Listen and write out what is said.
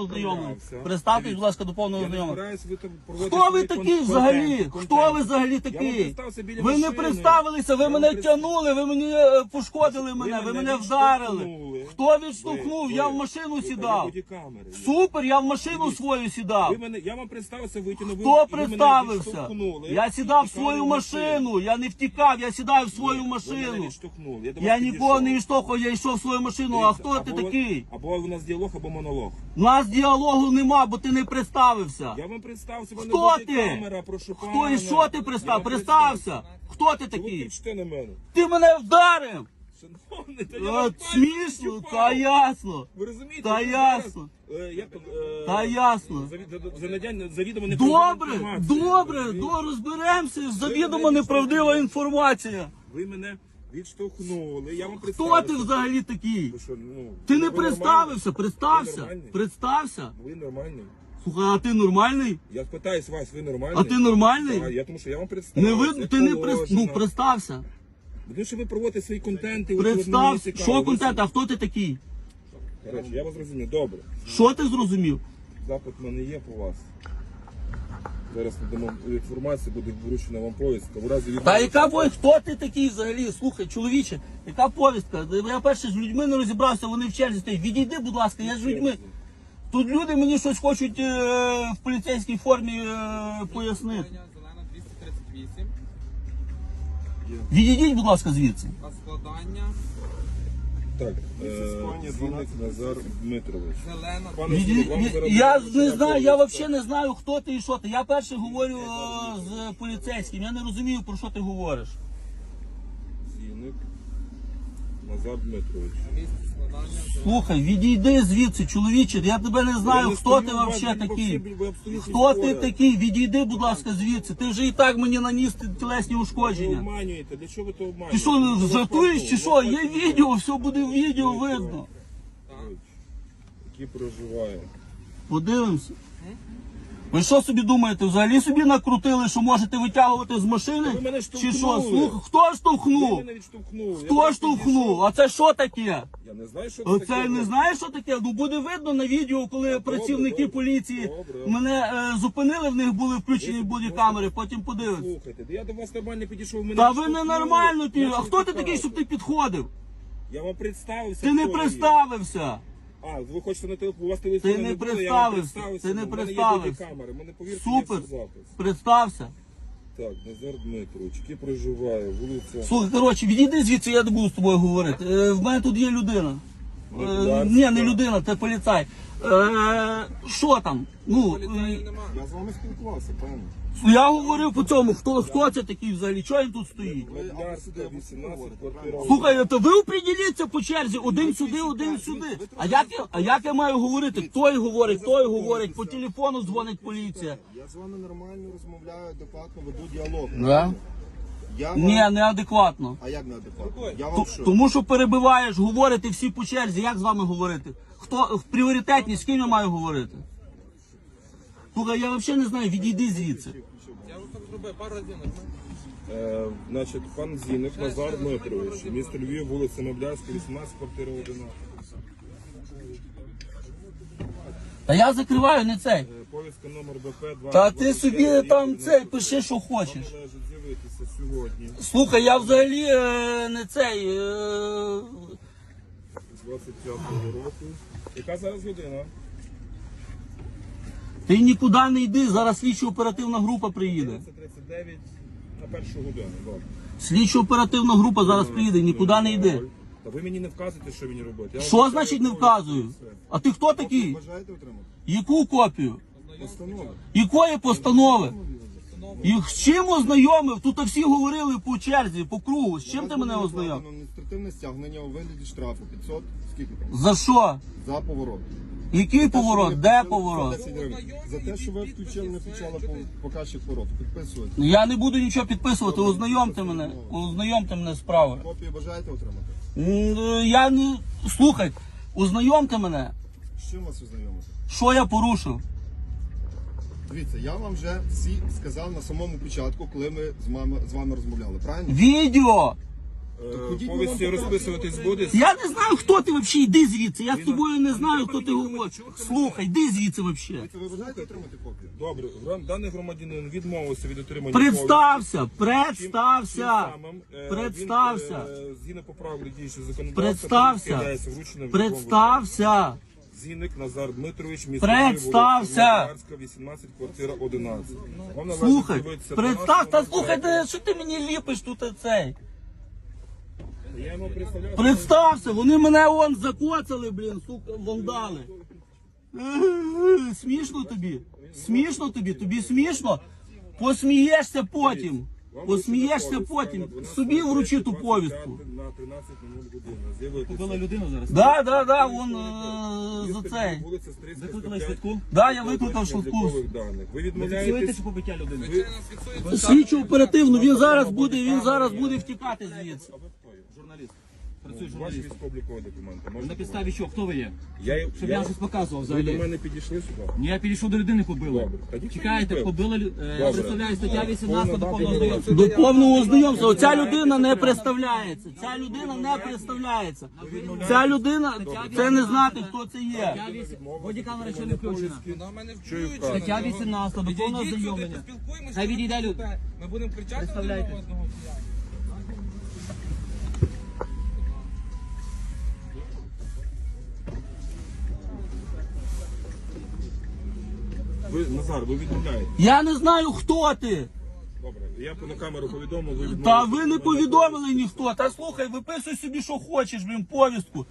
ознайомлення. Представтесь, будь ласка, до повного ознайомлення. ви Хто ви такий взагалі? Хто ви взагалі такий? Ви не представилися, ви мене тягнули, ви мені е, пошкодили мене, ви мене вдарили. Хто відштовхнув? Я в машину ви- сідав. ви. Супер, я в машину свою сідав. Ви мене, я вам представився, витягнув. Хто ви мене представився? відштовхнули. Я сідав в свою в машину, я не втікав, я сідав в свою Ви мене машину. відштовхнули. до Я нікого не відштовхував, я йшов в свою машину. А Дивіться, хто ти або- такий? Або у нас діалог, або монолог. У нас діалогу нема, бо ти не представився. Я вам представився, ви Хто не ти? камера, прошу Хто і що ти Я пристав? Представся. Хто ти Ви такий? кричите на мене. Ти мене вдарив. Шановний, та я вас смішно, та ясно. Ви розумієте? Та ви ясно. е, як, е, Та ясно. завід- за- надяння- завідомо неправдиву Добре, добре, Розумієте? до розберемося. Завідомо мене неправдива інформація. Ви мене відштовхнули. Я вам Хто представився. ти взагалі такий? Ви що, ну, Ти не ви представився, представся. Представся. Ви нормальний. Слухай, а ти нормальний? Я питаюсь вас, ви нормальний? А ти нормальний? Так, я тому що я вам Не представився. видно, ти не прис... ну, представся. Тому що ви проводите свої контенти. от, цікаво. що контент, а хто ти такий? Коротше, я вас зрозумів. Добре. Що ти зрозумів? Запит в мене є по вас. Зараз надамо інформацію, буде вручена вам повістка. В разі Та яка бой, хто ти такий взагалі? Слухай, чоловіче, яка повістка? Я перше з людьми не розібрався, вони в черзі стоять. Відійди, будь ласка, я з людьми. Тут люди мені щось хочуть е, в поліцейській формі е, пояснити. Зелена 238. Відійдіть, будь ласка, звідси. А складання Так, е, Зінник Назар Дмитрович. Пане Відій- вам зараз Я буде не знаю, я повістка. взагалі не знаю, хто ти і що ти. Я перше говорю е, з поліцейським, я не розумію, про що ти говориш. Зінник Назар Дмитрович. Слухай, відійди звідси, чоловіче, я тебе не знаю, не хто ти взагалі ви такий. абсолютно Хто ти поряд. такий? Відійди, будь ласка, звідси. Ти вже і так мені наніс тілесні Ви ушкодження. обманюєте, для чого ви то обманюєте? Ти що, Ви жартуєш чи що? Є бачите, відео, все буде в відео видно. Які проживає. Подивимося. Ви що собі думаєте? Взагалі собі накрутили, що можете витягувати з машини? Ви мене Чи що? штовхнули. Хто Ви штовхнув? мене відштовхнули. Я Хто просто штовхнув? підійшов. А це що таке? Я не знаю, що це Оце таке. не знаєш, що таке? Ну буде видно на відео, коли працівники добре. поліції Добре. мене е, зупинили, в них були включені бодікамери, потім подивимось. Слухайте, да я до вас нормально підійшов. Мене Та ви відштовхнули. ненормально ти. Я А щось хто ти такий, щоб ти підходив? Я вам представився. Ти не хто я є. представився. А, ви хочете на телефон, у вас телефон Ти не було, я вам представився, представився. ти не Ну, в мене є представився. камери, мене повірте, Супер. є все запис. Представся. Так, Назар Дмитрович, який проживає, вулиця. Слухай, коротше, відійди звідси, я не буду з тобою говорити. Е, в мене тут є людина. Е, ні, не людина, це поліцай. Е, що там? Ну, е. Я з вами спілкувався, певно. я говорив по цьому, хто, хто це такий взагалі, чого він тут стоїть? Медлярська, 18, квартира. Слухай, то ви оприділіться по черзі, один сюди, один сюди. А як я, а як я маю говорити? Той говорить, той говорить, по телефону дзвонить поліція. Я з вами нормально розмовляю, адекватно веду діалог. Да? Я вам... Ні, неадекватно. А як неадекватно? Я вам Т- що? Тому що перебиваєш, говорите всі по черзі. Як з вами говорити? Хто в пріоритетність, з ким я маю говорити? Слухай, я взагалі не знаю, відійди звідси. Я вже так зробив пару разів. Е, значить, пан Зіник Назар Дмитрович, місто Львів, вулиця Меблярська, 18, квартира 11. Та я закриваю не цей. Е, Повістка номер БП 2. Та ти собі там цей пиши, що хочеш. Належить з'явитися сьогодні, Слухай, я взагалі е, не цей. Е, 25-го року. Яка зараз година? ти нікуди не йди, зараз слідчо оперативна група приїде. 39 на першу годину. Добре. Слідчо оперативна група зараз приїде, нікуди не йди. Та ви мені не вказуєте, що мені робити. Я Що значить не вказую? все. А ти хто такий? Бажаєте отримати? Яку копію? Постанову. Якої постанови? І з чим ознайомив? Тут всі говорили по черзі, по кругу. З чим ти мене ознайомив? Адміністративне стягнення у вигляді штрафу 500, скільки там? За що? За поворот. Який поворот? Де поворот? 10 гривень. За те, що ви включили, не включали по- показчик повороту. Підписуєте. Я не буду нічого підписувати, ознайомте мене. Ознайомте мене з справою. Копію бажаєте отримати? М, е, Я не. Слухай, ознайомте мене. З чим вас ознайомити? Що я порушив? Дивіться, я вам вже всі сказав на самому початку, коли ми з вами, з вами розмовляли. Правильно? Відео! Е, Повісті розписуватись буде. Я не знаю, хто ти взагалі, йди звідси. Я з тобою не знаю, хто ти говориш. Слухай, йди звідси взагалі. Ви бажаєте отримати копію? Добре, даний громадянин відмовився від отримання Представся, повістки. представся, Тим самим, е, представся. він, е, Згідно поправки діючого законодавства, Представся. являється представся. Зінник Назар Дмитрович, місто Представся. 18, квартира 11. Вам належить Слухай, до представ, та слухай, ти- що ти мені ліпиш тут цей? Я йому представляю. Представся, вони мене он закоцали, блін, сука, вандали. Е, Смішно тобі? Смішно тобі? Тобі смішно? Посмієшся потім. Посмієшся потім. Собі вручи ту повістку. На 13.00 година. З'явитися. людину зараз. Да, да, да, вон е, за цей. Вулиця Викликали швидку? Да, я викликав швидку. Ви Фіксуєте відмовляєтесь? чи побиття людини? Слідчу оперативно, він зараз буде, він зараз буде втікати звідси. А ви хто є? Журналіст. Працює Ваші журналіст. військово-облікові документи. Можете На підставі що? Хто ви є? Я, Щоб я я, щось показував ви до взагалі. мене підійшли сюди? Ні, я підійшов до людини, побили. Добре. Тоді Чекайте, побив. побили. е, Добре. представляю стаття 18 до повного знайомства. До повного знайомства. Оця людина не представляється. Ця людина не представляється. Ця людина, це не знати, хто це є. Стаття 8. Бодікамера ще не включена. Вона мене Чую, Стаття 18 до повного Підійдіть сюди, поспілкуємося. Хай відійде люд. Ми будемо кричати один Представляйте. на одного. Ви, Назар, ви відмовляєте. Я не знаю, хто ти. Добре, я на камеру повідомив, ви Та ви не повідомили ніхто. Та слухай, виписуй собі, що хочеш, блін, повістку.